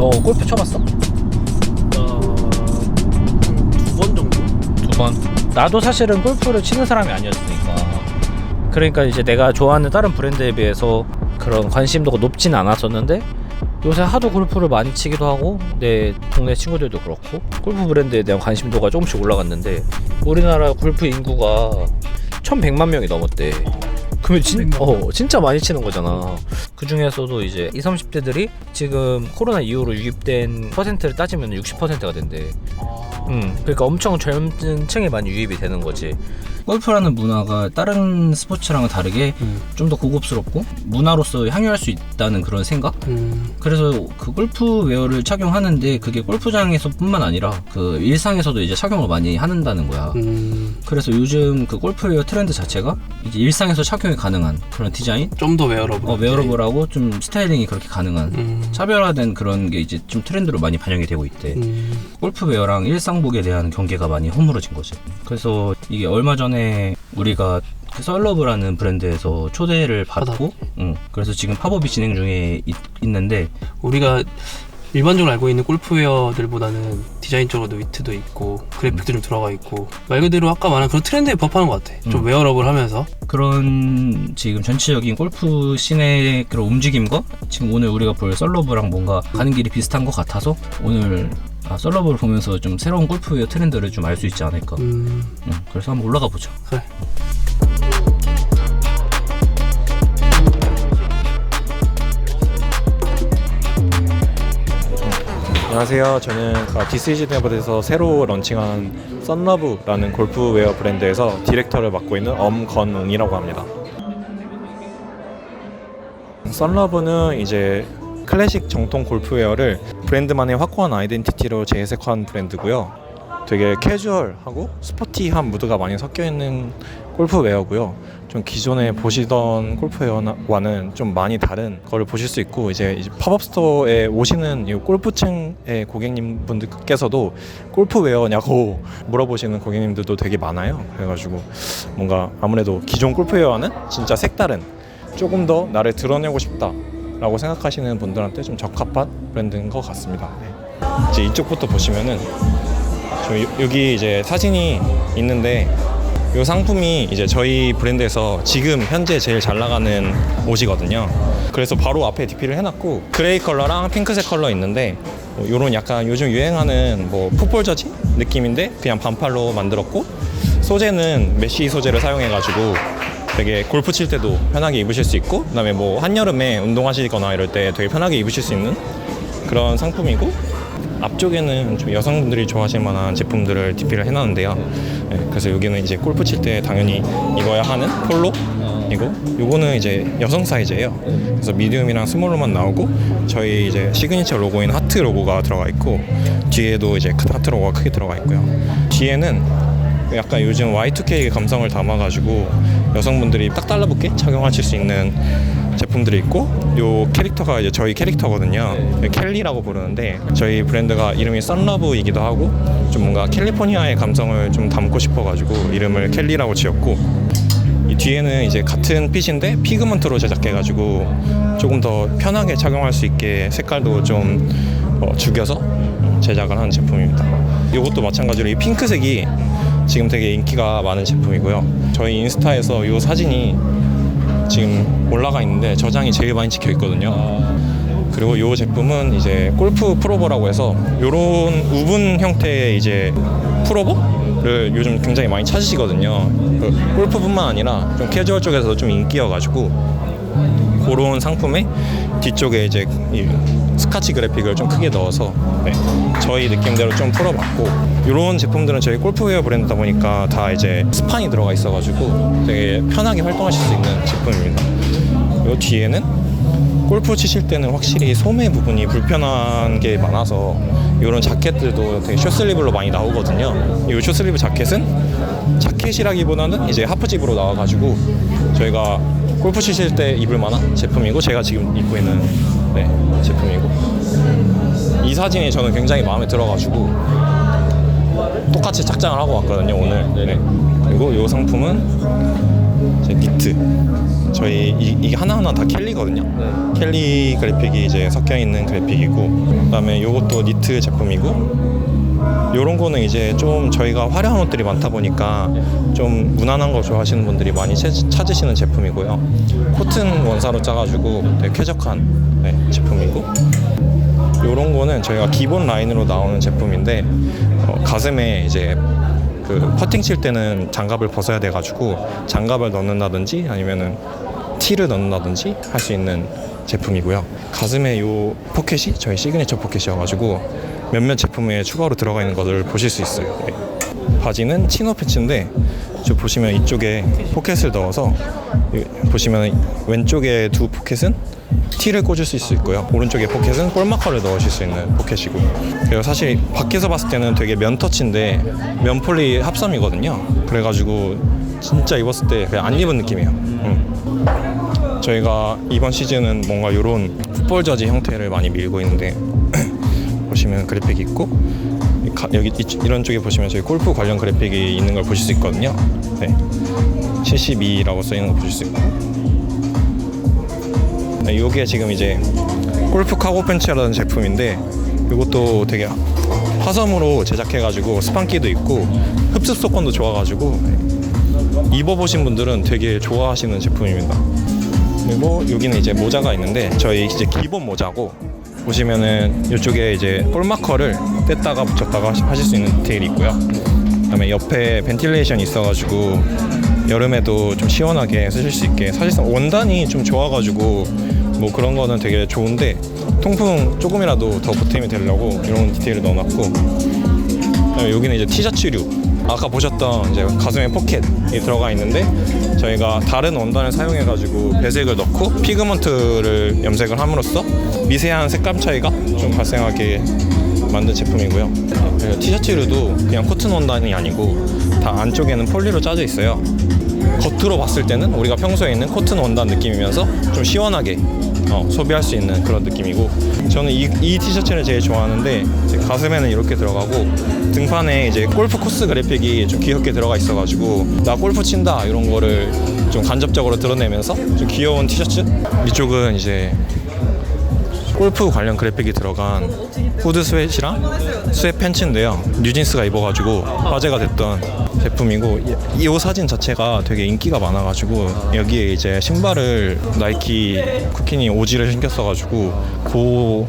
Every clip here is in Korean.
너 골프 쳐봤어? 두 번 정도? 두 번. 나도 사실은 골프를 치는 사람이 아니었으니까. 그러니까 이제 내가 좋아하는 다른 브랜드에 비해서 그런 관심도가 높진 않았었는데 요새 하도 골프를 많이 치기도 하고 내 동네 친구들도 그렇고 골프 브랜드에 대한 관심도가 조금씩 올라갔는데 우리나라 골프 인구가 1100만 명이 넘었대. 그러면 진, 1100만 어, 진짜 많이 치는 거잖아. 그 중에서도 이제 20, 30대들이 지금 코로나 이후로 유입된 퍼센트를 따지면 60%가 된대. 아, 음, 그러니까 엄청 젊은 층에 많이 유입이 되는 거지. 골프라는 문화가 다른 스포츠랑은 다르게 음. 좀 더 고급스럽고 문화로서 향유할 수 있다는 그런 생각? 음. 그래서 그 골프 웨어를 착용하는데 그게 골프장에서뿐만 아니라 그 일상에서도 이제 착용을 많이 한다는 거야. 음. 그래서 요즘 그 골프 웨어 트렌드 자체가 이제 일상에서 착용 이 가능한 그런 디자인, 좀 더 웨어러블. 어, 웨어러블하고 좀 스타일링이 그렇게 가능한 음. 차별화된 그런 게 이제 좀 트렌드로 많이 반영이 되고 있대. 음. 골프웨어랑 일상복에 대한 경계가 많이 허물어진 거지. 그래서 이게 얼마 전에 우리가 그 썰러브라는 브랜드에서 초대를 받고, 응. 그래서 지금 팝업이 진행 중에 있, 있는데, 우리가 일반적으로 알고 있는 골프웨어들보다는 디자인적으로도 위트도 있고 그래픽도 좀 들어가 있고 말 그대로 아까 말한 그런 트렌드에 부합하는 것 같아. 좀 음. 웨어러블 하면서. 그런 지금 전체적인 골프 씬의 그런 움직임과 지금 오늘 우리가 볼 썰러브랑 뭔가 가는 길이 비슷한 것 같아서 오늘 아, 썰러브를 보면서 좀 새로운 골프웨어 트렌드를 좀 알 수 있지 않을까. 음. 응. 그래서 한번 올라가 보죠. 그래. 안녕하세요. 저는 디스이즈 네버드에서 새로 런칭한 썬러브라는 골프웨어 브랜드에서 디렉터를 맡고 있는 엄건웅이라고 합니다. 썬러브는 이제 클래식 정통 골프웨어를 브랜드만의 확고한 아이덴티티로 재해석한 브랜드고요. 되게 캐주얼하고 스포티한 무드가 많이 섞여 있는 골프웨어고요. 좀 기존에 보시던 골프웨어와는 좀 많이 다른 거를 보실 수 있고 이제, 팝업 스토어에 오시는 이 골프층의 고객님 분들께서도 골프웨어냐고 물어보시는 고객님들도 되게 많아요. 그래가지고 뭔가 아무래도 기존 골프웨어와는 진짜 색다른 조금 더 나를 드러내고 싶다라고 생각하시는 분들한테 좀 적합한 브랜드인 것 같습니다. 네. 이제 이쪽부터 보시면은 여기 이제 사진이 있는데 이 상품이 이제 저희 브랜드에서 지금 현재 제일 잘 나가는 옷이거든요. 그래서 바로 앞에 DP를 해놨고 그레이 컬러랑 핑크색 컬러 있는데 이런 약간 요즘 유행하는 뭐 풋볼 저지 느낌인데 그냥 반팔로 만들었고 소재는 메쉬 소재를 사용해가지고 되게 골프 칠 때도 편하게 입으실 수 있고 그다음에 뭐 한여름에 운동하시거나 이럴 때 되게 편하게 입으실 수 있는 그런 상품이고 앞쪽에는 좀 여성분들이 좋아하실 만한 제품들을 DP를 해놨는데요. 네, 그래서 여기는 이제 골프 칠 때 당연히 입어야 하는 폴로 이고 요거는 이제 여성 사이즈예요. 그래서 미디움이랑 스몰로만 나오고 저희 이제 시그니처 로고인 하트 로고가 들어가 있고 뒤에도 이제 그 하트 로고가 크게 들어가 있고요. 뒤에는 약간 요즘 Y2K 감성을 담아가지고 여성분들이 딱 달라붙게 착용하실 수 있는 제품들이 있고 요 캐릭터가 이제 저희 캐릭터거든요. 켈리라고 부르는데 저희 브랜드가 이름이 썬러브이기도 하고 좀 뭔가 캘리포니아의 감성을 좀 담고 싶어가지고 이름을 켈리라고 지었고 이 뒤에는 이제 같은 핏인데 피그먼트로 제작해가지고 조금 더 편하게 착용할 수 있게 색깔도 좀 어, 죽여서 제작을 한 제품입니다. 이것도 마찬가지로 이 핑크색이 지금 되게 인기가 많은 제품이고요. 저희 인스타에서 이 사진이 지금 올라가 있는데 저장이 제일 많이 찍혀 있거든요. 그리고 이 제품은 이제 골프 프로버라고 해서 이런 우분 형태의 이제 프로버를 요즘 굉장히 많이 찾으시거든요. 그 골프뿐만 아니라 좀 캐주얼 쪽에서도 좀 인기여가지고 그런 상품에 뒤쪽에 이제 이 스카치 그래픽을 좀 크게 넣어서 네, 저희 느낌대로 좀 풀어봤고 이런 제품들은 저희 골프웨어 브랜드다 보니까 다 이제 스판이 들어가 있어가지고 되게 편하게 활동하실 수 있는 제품입니다. 이 뒤에는 골프 치실 때는 확실히 소매 부분이 불편한 게 많아서 이런 자켓들도 되게 숏슬리브로 많이 나오거든요. 이 숏슬리브 자켓은 자켓이라기보다는 이제 하프집으로 나와가지고 저희가 골프 치실 때 입을 만한 제품이고 제가 지금 입고 있는 네, 제품이고 이 사진이 저는 굉장히 마음에 들어가지고 똑같이 착장을 하고 왔거든요 오늘. 네. 그리고 이 상품은 이제 니트. 저희 이, 이게 하나하나 다 켈리거든요. 켈리 그래픽이 이제 섞여 있는 그래픽이고, 그다음에 이것도 니트 제품이고, 요런 거는 이제 좀 저희가 화려한 옷들이 많다 보니까 좀 무난한 거 좋아하시는 분들이 많이 채- 찾으시는 제품이고요. 코튼 원사로 짜가지고 되게 쾌적한 네, 제품이고 요런 거는 저희가 기본 라인으로 나오는 제품인데 어, 가슴에 이제 그 퍼팅 칠 때는 장갑을 벗어야 돼가지고 장갑을 넣는다든지 아니면은 티를 넣는다든지 할 수 있는 제품이고요. 가슴에 요 포켓이 저희 시그니처 포켓이어가지고 몇몇 제품에 추가로 들어가 있는 것을 보실 수 있어요. 네. 바지는 치노 패치인데 저 보시면 이쪽에 포켓을 넣어서 이- 보시면 왼쪽에 두 포켓은 티를 꽂을 수 있고요. 오른쪽에 포켓은 볼마커를 넣으실 수 있는 포켓이고. 그리고 사실 밖에서 봤을 때는 되게 면터치인데 면폴리 합섬이거든요. 그래가지고 진짜 입었을 때 그냥 안 입은 느낌이에요. 음. 저희가 이번 시즌은 뭔가 이런 풋볼 저지 형태를 많이 밀고 있는데 보시면 그래픽이 있고 이 가- 여기 이, 이런 쪽에 보시면 저희 골프 관련 그래픽이 있는 걸 보실 수 있거든요. 네. 72라고 써 있는 거 보실 수 있고. 네, 요게 지금 이제 골프 카고 팬츠라는 제품인데 이것도 되게 화섬으로 제작해가지고 스판기도 있고 흡습 속건도 좋아가지고 네. 입어보신 분들은 되게 좋아하시는 제품입니다. 그리고 여기는 이제 모자가 있는데 저희 이제 기본 모자고 보시면은 이쪽에 이제 볼마커를 뗐다가 붙였다가 하실 수 있는 디테일이 있고요. 그다음에 옆에 벤틸레이션이 있어가지고 여름에도 좀 시원하게 쓰실 수 있게 사실상 원단이 좀 좋아가지고 뭐 그런 거는 되게 좋은데 통풍 조금이라도 더 보탬이 되려고 이런 디테일을 넣어놨고 그다음에 여기는 이제 티셔츠류 아까 보셨던 이제 가슴에 포켓이 들어가 있는데 저희가 다른 원단을 사용해 가지고 배색을 넣고 피그먼트를 염색을 함으로써 미세한 색감 차이가 좀 발생하게 만든 제품이고요. 티셔츠류도 그냥 코튼 원단이 아니고 다 안쪽에는 폴리로 짜져 있어요. 겉으로 봤을 때는 우리가 평소에 있는 코튼 원단 느낌이면서 좀 시원하게 어, 소비할 수 있는 그런 느낌이고 저는 이, 이 티셔츠를 제일 좋아하는데 가슴에는 이렇게 들어가고 등판에 이제 골프 코스 그래픽이 좀 귀엽게 들어가 있어가지고 나 골프 친다 이런 거를 좀 간접적으로 드러내면서 좀 귀여운 티셔츠 이쪽은 이제 골프 관련 그래픽이 들어간 후드 스웨트랑 스웨트 팬츠인데요. 뉴진스가 입어가지고 화제가 됐던 제품이고 이 옷 사진 자체가 되게 인기가 많아가지고 여기에 이제 신발을 나이키 쿠키니 오지를 신겼어가지고 그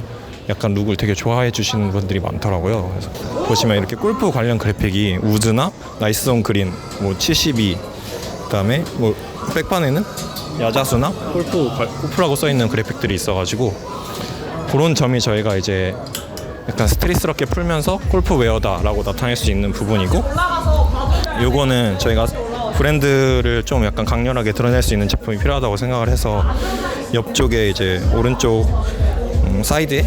약간 룩을 되게 좋아해 주시는 분들이 많더라고요. 그래서 보시면 이렇게 골프 관련 그래픽이 우드나 나이스온 그린 뭐 72, 그다음에 뭐 백판에는 야자수나 골프 관- 골프라고 써 있는 그래픽들이 있어가지고 그런 점이 저희가 이제 약간 스트레스럽게 풀면서 골프 웨어다라고 나타낼 수 있는 부분이고 요거는 저희가 브랜드를 좀 약간 강렬하게 드러낼 수 있는 제품이 필요하다고 생각을 해서 옆쪽에 이제 오른쪽 음, 사이드에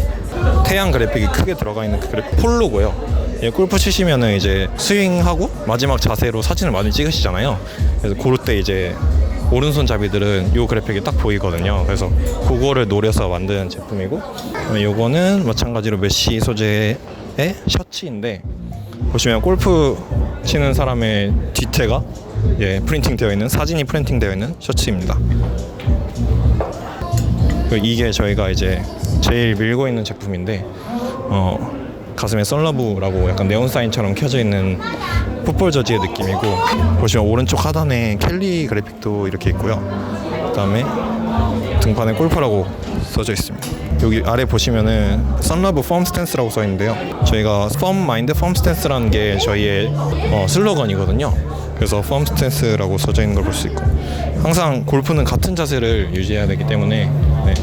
태양 그래픽이 크게 들어가 있는 그 그래픽 폴로고요. 예, 골프 치시면은 이제 스윙하고 마지막 자세로 사진을 많이 찍으시잖아요. 그래서 그럴 때 이제 오른손 잡이들은 요 그래픽이 딱 보이거든요. 그래서 그거를 노려서 만든 제품이고 요거는 마찬가지로 메쉬 소재의 셔츠인데 보시면 골프 치는 사람의 뒤태가 예, 프린팅 되어 있는 사진이 프린팅 되어 있는 셔츠입니다. 그 이게 저희가 이제 제일 밀고 있는 제품인데 어, 가슴에 썬러브라고 약간 네온 사인처럼 켜져 있는 풋볼 저지의 느낌이고 보시면 오른쪽 하단에 켈리 그래픽도 이렇게 있고요. 그다음에 등판에 골프라고 써져 있습니다. 여기 아래 보시면은 썬러브 펌 스탠스라고 써 있는데요. 저희가 펌 마인드 펌 스탠스라는 게 저희의 어, 슬로건이거든요. 그래서 펌 스탠스라고 써져 있는 걸 볼 수 있고 항상 골프는 같은 자세를 유지해야 되기 때문에 네.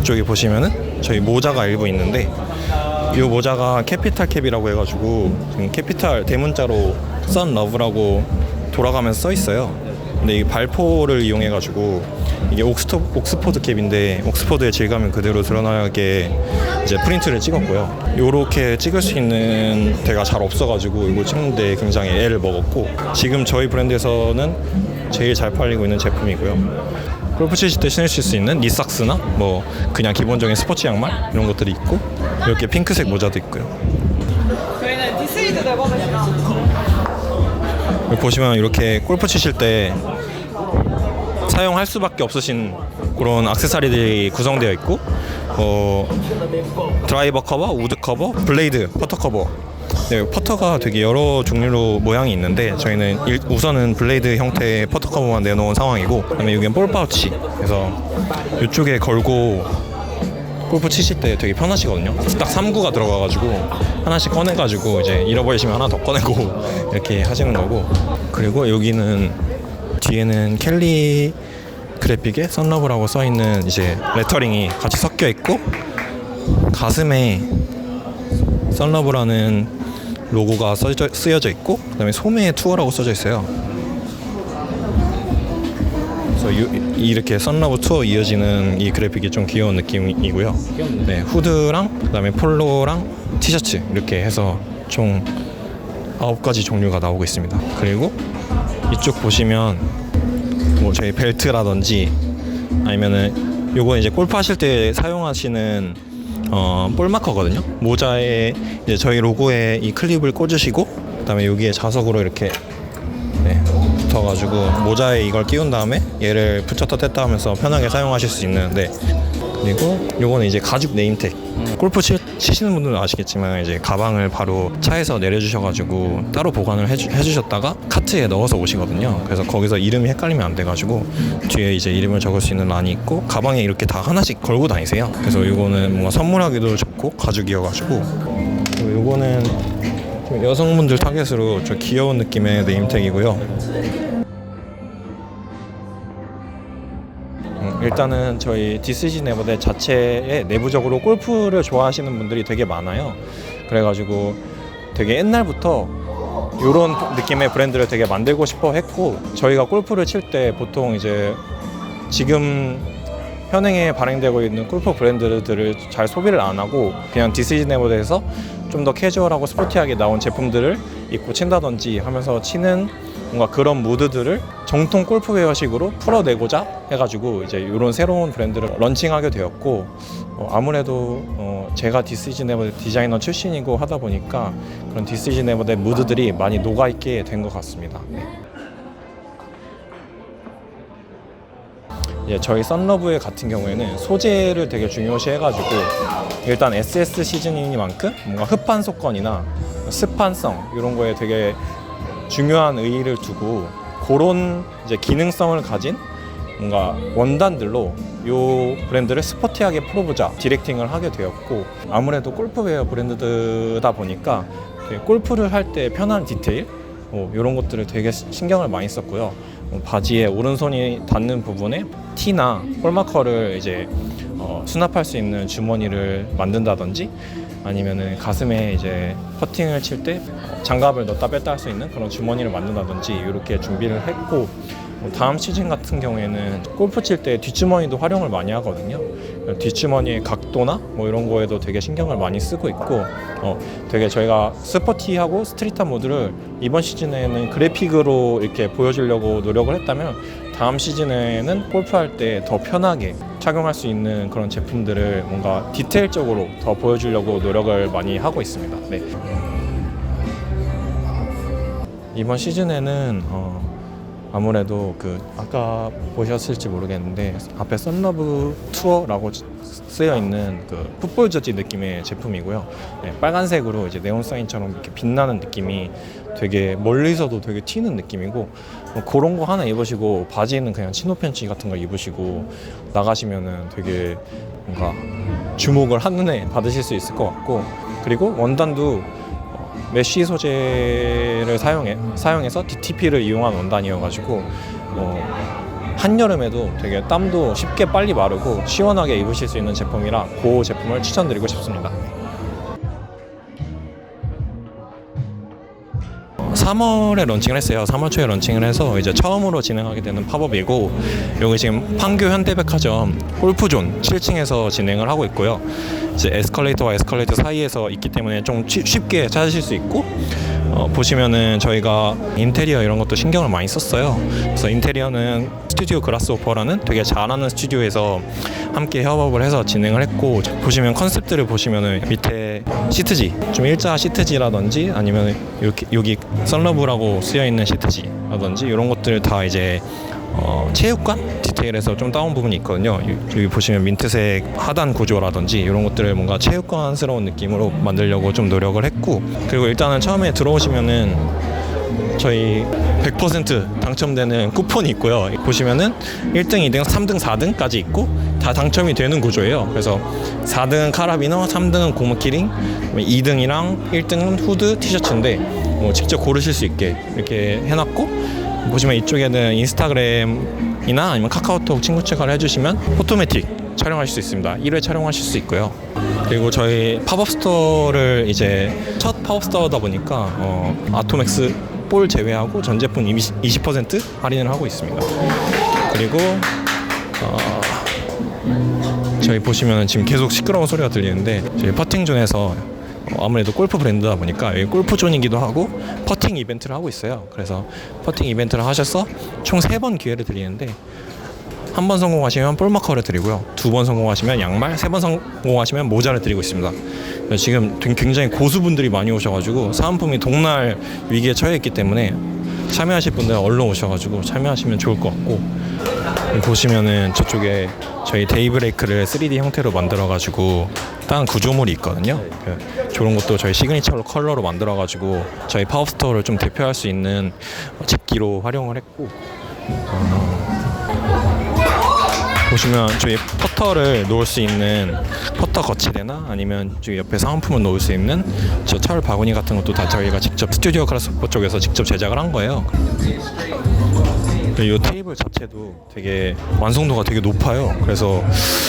이쪽에 보시면은 저희 모자가 일부 있는데 이 모자가 캐피탈 캡이라고 해가지고 캐피탈 대문자로 썬 러브라고 돌아가면서 써 있어요. 근데 이 발포를 이용해가지고 이게 옥스토, 옥스포드 캡인데 옥스포드의 질감을 그대로 드러나게 이제 프린트를 찍었고요. 요렇게 찍을 수 있는 데가 잘 없어가지고 이거 찍는데 굉장히 애를 먹었고 지금 저희 브랜드에서는 제일 잘 팔리고 있는 제품이고요. 골프 치실 때 신으실 수 있는 니삭스나 뭐 그냥 기본적인 스포츠 양말 이런 것들이 있고 이렇게 핑크색 모자도 있고요. 저희는 디스니 여기 보시면 이렇게 골프 치실 때 사용할 수밖에 없으신 그런 액세서리들이 구성되어 있고 어, 드라이버 커버, 우드 커버, 블레이드, 퍼터 커버 네, 퍼터가 되게 여러 종류로 모양이 있는데 저희는 일- 우선은 블레이드 형태의 퍼터 커버만 내놓은 상황이고 그다음에 여기는 볼 파우치 그래서 이쪽에 걸고 골프 치실 때 되게 편하시거든요. 딱 3구가 들어가가지고 하나씩 꺼내가지고 이제 잃어버리시면 하나 더 꺼내고 이렇게 하시는 거고 그리고 여기는 뒤에는 켈리 그래픽에 썬러브라고 써 있는 이제 레터링이 같이 섞여 있고 가슴에 썬러브라는 로고가 써져, 쓰여져 있고 그다음에 소매에 투어라고 써져 있어요. 그래서 유- 이렇게 썬러브 투어 이어지는 이 그래픽이 좀 귀여운 느낌이고요. 네, 후드랑 그다음에 폴로랑 티셔츠 이렇게 해서 총 아홉 가지 종류가 나오고 있습니다. 그리고 이쪽 보시면 뭐 저희 벨트라든지 아니면은 요거 이제 골프 하실 때 사용하시는 어, 볼 마커거든요. 모자에 이제 저희 로고에 이 클립을 꽂으시고 그다음에 여기에 자석으로 이렇게 네, 붙어가지고 모자에 이걸 끼운 다음에 얘를 붙였다 뗐다 하면서 편하게 사용하실 수 있는데 그리고 요거는 이제 가죽 네임택. 골프 치, 치시는 분들은 아시겠지만 이제 가방을 바로 차에서 내려주셔가지고 따로 보관을 해주, 해주셨다가 카트에 넣어서 오시거든요. 그래서 거기서 이름이 헷갈리면 안 돼가지고 뒤에 이제 이름을 적을 수 있는 란이 있고 가방에 이렇게 다 하나씩 걸고 다니세요. 그래서 요거는 뭔가 선물하기도 좋고 가죽이어가지고. 요거는 좀 여성분들 타겟으로 좀 귀여운 느낌의 네임택이고요. 일단은 저희 디스지 네버대 자체에 내부적으로 골프를 좋아하시는 분들이 되게 많아요. 그래가지고 되게 옛날부터 이런 느낌의 브랜드를 되게 만들고 싶어 했고 저희가 골프를 칠 때 보통 이제 지금 현행에 발행되고 있는 골프 브랜드들을 잘 소비를 안 하고 그냥 디스지 네버드에서 좀 더 캐주얼하고 스포티하게 나온 제품들을 입고 친다든지 하면서 치는 뭔가 그런 무드들을 정통 골프웨어식으로 풀어내고자 해가지고 이제 이런 새로운 브랜드를 런칭하게 되었고 어, 아무래도 어, 제가 디스지 네버드 디자이너 출신이고 하다 보니까 그런 디스지 네버드 무드들이 많이 녹아 있게 된 것 같습니다. 네. 예, 저희 썬러브의 같은 경우에는 소재를 되게 중요시 해가지고 일단 SS 시즌이니만큼 뭔가 흡판 속건이나 습한성 이런 거에 되게 중요한 의의를 두고 그런 이제 기능성을 가진 뭔가 원단들로 이 브랜드를 스포티하게 풀어보자 디렉팅을 하게 되었고 아무래도 골프웨어 브랜드다 보니까 골프를 할 때 편한 디테일 뭐 이런 것들을 되게 시- 신경을 많이 썼고요. 뭐 바지에 오른손이 닿는 부분에 티나 홀마커를 이제 어, 수납할 수 있는 주머니를 만든다든지 아니면은 가슴에 이제 퍼팅을 칠 때 장갑을 넣었다 뺐다 할 수 있는 그런 주머니를 만든다든지 이렇게 준비를 했고 뭐 다음 시즌 같은 경우에는 골프 칠 때 뒷주머니도 활용을 많이 하거든요. 뒷주머니의 각도나 뭐 이런 거에도 되게 신경을 많이 쓰고 있고 어, 되게 저희가 스포티하고 스트릿한 모드를 이번 시즌에는 그래픽으로 이렇게 보여주려고 노력을 했다면 다음 시즌에는 골프할 때 더 편하게 착용할 수 있는 그런 제품들을 뭔가 디테일적으로 더 보여주려고 노력을 많이 하고 있습니다. 네. 이번 시즌에는 어, 아무래도 그 아까 보셨을지 모르겠는데 앞에 썬러브 투어라고 쓰여 있는 그 풋볼 저지 느낌의 제품이고요. 네, 빨간색으로 이제 네온 사인처럼 이렇게 빛나는 느낌이 되게 멀리서도 되게 튀는 느낌이고 뭐 그런 거 하나 입으시고 바지는 그냥 치노 팬츠 같은 거 입으시고 나가시면은 되게 뭔가 주목을 한눈에 받으실 수 있을 것 같고 그리고 원단도 어, 메쉬 소재를 사용해 사용해서 DTP를 이용한 원단이어가지고 어, 한여름에도 되게 땀도 쉽게 빨리 마르고 시원하게 입으실 수 있는 제품이라 그 제품을 추천드리고 싶습니다. 3월에 런칭을 했어요. 3월 초에 런칭을 해서 이제 처음으로 진행하게 되는 팝업이고 여기 지금 판교 현대백화점 골프존 7층에서 진행을 하고 있고요. 이제 에스컬레이터와 에스컬레이터 사이에서 있기 때문에 좀 취- 쉽게 찾으실 수 있고 어, 보시면은 저희가 인테리어 이런 것도 신경을 많이 썼어요. 그래서 인테리어는 스튜디오 그라스오퍼라는 되게 잘하는 스튜디오에서 함께 협업을 해서 진행을 했고 보시면 컨셉들을 보시면은 밑에 시트지 좀 일자 시트지라든지 아니면 이렇게 여기 썬러브라고 쓰여 있는 시트지라든지 이런 것들 다 이제 어, 체육관 디테일에서 좀 다운 부분이 있거든요. 여- 여기 보시면 민트색 하단 구조라든지 이런 것들을 뭔가 체육관스러운 느낌으로 만들려고 좀 노력을 했고 그리고 일단은 처음에 들어오시면은 저희 100% 당첨되는 쿠폰이 있고요. 보시면은 1등, 2등, 3등, 4등까지 있고 다 당첨이 되는 구조예요. 그래서 4등은 카라비너, 3등은 고무 키링, 2등이랑 1등은 후드 티셔츠인데 뭐 직접 고르실 수 있게 이렇게 해놨고 보시면 이쪽에는 인스타그램이나 아니면 카카오톡 친구 추가를 해주시면 포토매틱 촬영하실 수 있습니다. 1회 촬영하실 수 있고요. 그리고 저희 팝업 스토어를 이제 첫 팝업 스토어다 보니까 어, 아토맥스 볼 제외하고 전 제품 20% 할인을 하고 있습니다. 그리고 어, 저희 보시면 지금 계속 시끄러운 소리가 들리는데 저희 퍼팅 존에서 어, 아무래도 골프 브랜드다 보니까 여기 골프 존이기도 하고 퍼팅 이벤트를 하고 있어요. 그래서 퍼팅 이벤트를 하셔서 총 세 번 기회를 드리는데 한 번 성공하시면 볼마커를 드리고요. 두 번 성공하시면 양말, 세 번 성공하시면 모자를 드리고 있습니다. 지금 굉장히 고수분들이 많이 오셔가지고 사은품이 동날 위기에 처해 있기 때문에 참여하실 분들 얼른 오셔가지고 참여하시면 좋을 것 같고 보시면은 저쪽에 저희 데이브레이크를 3D 형태로 만들어가지고 다른 구조물이 있거든요. 그 저런 것도 저희 시그니처 컬러로 만들어가지고 저희 파워스토어를 좀 대표할 수 있는 집기로 활용을 했고 보시면 저희 퍼터를 놓을 수 있는 퍼터 거치대나 아니면 저기 옆에 사은품을 놓을 수 있는 저 철 바구니 같은 것도 다 저희가 직접 스튜디오 크라스퍼 쪽에서 직접 제작을 한 거예요. 이 테이블 자체도 되게 완성도가 되게 높아요. 그래서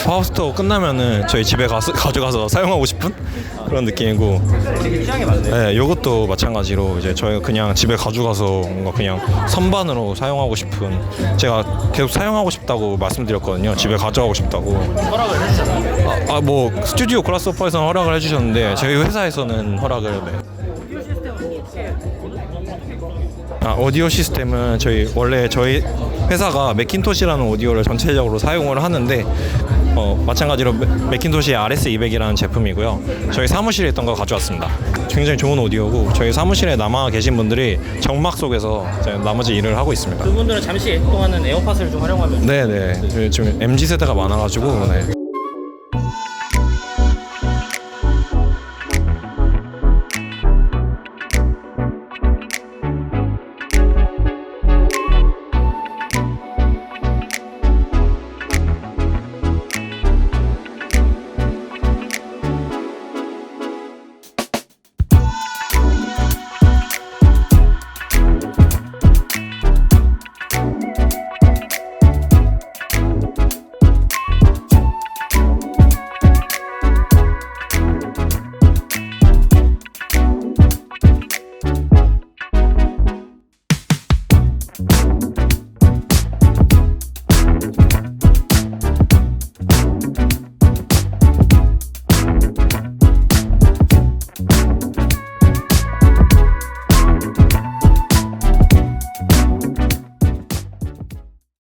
파워스토어 끝나면은 저희 집에 가서 가져가서 사용하고 싶은 그런 느낌이고. 네, 이것도 마찬가지로 이제 저희가 그냥 집에 가져가서 뭔가 그냥 선반으로 사용하고 싶은 제가 계속 사용하고 싶다고 말씀드렸거든요. 집에 가져가고 싶다고. 허락을 해주잖아. 아 뭐 스튜디오 그라스오퍼에서는 허락을 해주셨는데 저희 회사에서는 허락을 네. 아 오디오 시스템은 저희 원래 저희 회사가 맥킨토시라는 오디오를 전체적으로 사용을 하는데 어, 마찬가지로 맥- 맥킨토시 RS200이라는 제품이고요. 저희 사무실에 있던 거 가져왔습니다. 굉장히 좋은 오디오고 저희 사무실에 남아 계신 분들이 정막 속에서 나머지 일을 하고 있습니다. 그분들은 잠시 동안은 에어팟을 좀 활용하면 네네. 지금 MZ 세대가 많아가지고 네.